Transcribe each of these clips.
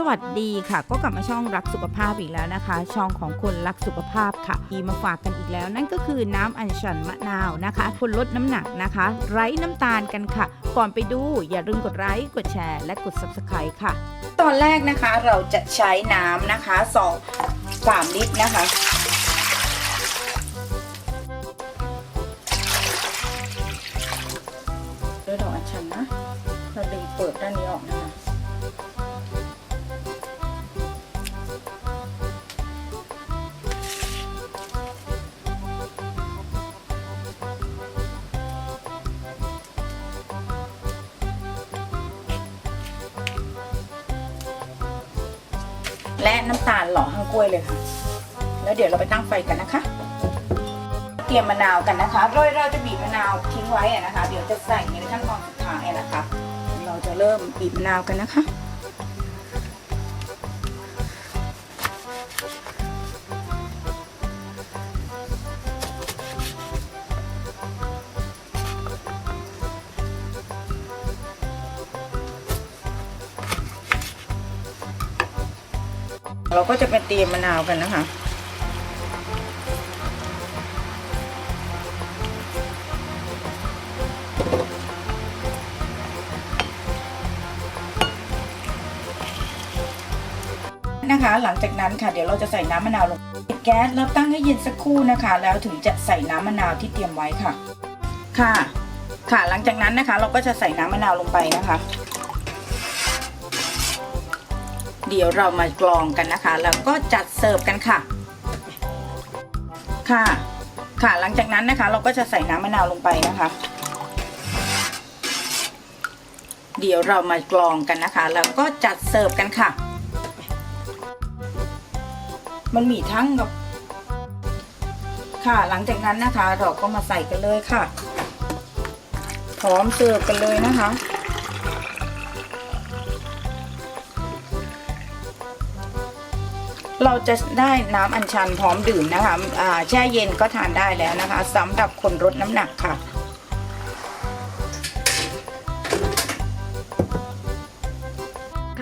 สวัสดีค่ะ ก็กลับมาช่องรักสุขภาพอีกแล้วนะคะ ช่องของคนรักสุขภาพค่ะมีมาฝากกันอีกแล้ว นั่นก็คือน้ำอัญชันมะนาวนะคะ คนลดน้ำหนักนะคะ ไร้น้ำตาลกันค่ะ ก่อนไปดูอย่าลืมกดไลค์กดแชร์ และกด subscribe ค่ะ ตอนแรกนะคะเราจะใช้น้ำนะคะสองสามลิตรนะคะ ด้วยดอกอัญชันนะเราดึงเปิดด้านนี้ออกนะคะ และน้ำตาลหล่อห้างกล้วยเลยค่ะ แล้วเดี๋ยวเราไปตั้งไฟกันนะคะ เตรียมมะนาวกันนะคะโดยเราจะบีบมะนาวทิ้งไว้อะนะคะ เดี๋ยวจะใส่ในขั้นตอนสุดท้ายนะคะ เราจะเริ่มบีบมะนาวกันนะคะ เราก็จะไปเตรียมมะนาวกันนะคะนะคะ หลังจากนั้นค่ะเดี๋ยวเราจะใส่น้ำมะนาวลงปิดแก๊สแล้วตั้งให้เย็นสักครู่นะคะ แล้วถึงจะใส่น้ำมะนาวที่เตรียมไว้ค่ะ ค่ะ ค่ะหลังจากนั้นนะคะ เราก็จะใส่น้ำมะนาวลงไปนะคะ เดี๋ยวเรามากรองกันนะคะ แล้วก็จัดเสิร์ฟกันค่ะ ค่ะ ค่ะหลังจากนั้นนะคะ เราก็จะใส่น้ำมะนาวลงไปนะคะ เดี๋ยวเรามากรองกันนะคะ แล้วก็จัดเสิร์ฟกันค่ะ มันมีทั้งกับค่ะหลังจากนั้นนะคะ เราก็มาใส่กันเลยค่ะ พร้อมเสิร์ฟกันเลยนะคะ เราจะได้น้ำอัญชันพร้อมดื่มนะคะแช่เย็นก็ทานได้แล้วนะคะสำหรับคนลดน้ำหนักค่ะ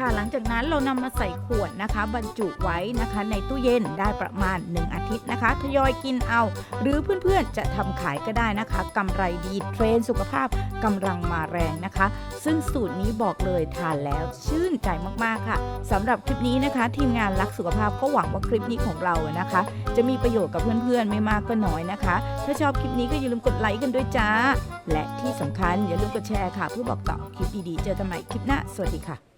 ค่ะ หลังจากนั้นเรานำมาใส่ขวดนะคะ บรรจุไว้นะคะ ในตู้เย็นได้ประมาณ 1 อาทิตย์นะคะ ทยอยกินเอา หรือเพื่อนๆจะทำขายก็ได้นะคะกำไรดีเทรนด์สุขภาพกำลังมาแรงนะคะ ซึ่งสูตรนี้บอกเลยทานแล้วชื่นใจมากๆค่ะสำหรับคลิปนี้นะคะ ทีมงานรักสุขภาพก็หวังว่าคลิปนี้ของเรานะคะ จะมีประโยชน์กับเพื่อนๆไม่มากก็น้อยนะคะ ถ้าชอบคลิปนี้ก็อย่าลืมกดไลค์กันด้วยจ้าและที่สำคัญอย่าลืมกดแชร์ค่ะเพื่อบอกต่อคลิปดีๆ เจอกันใหม่คลิปหน้า สวัสดีค่ะ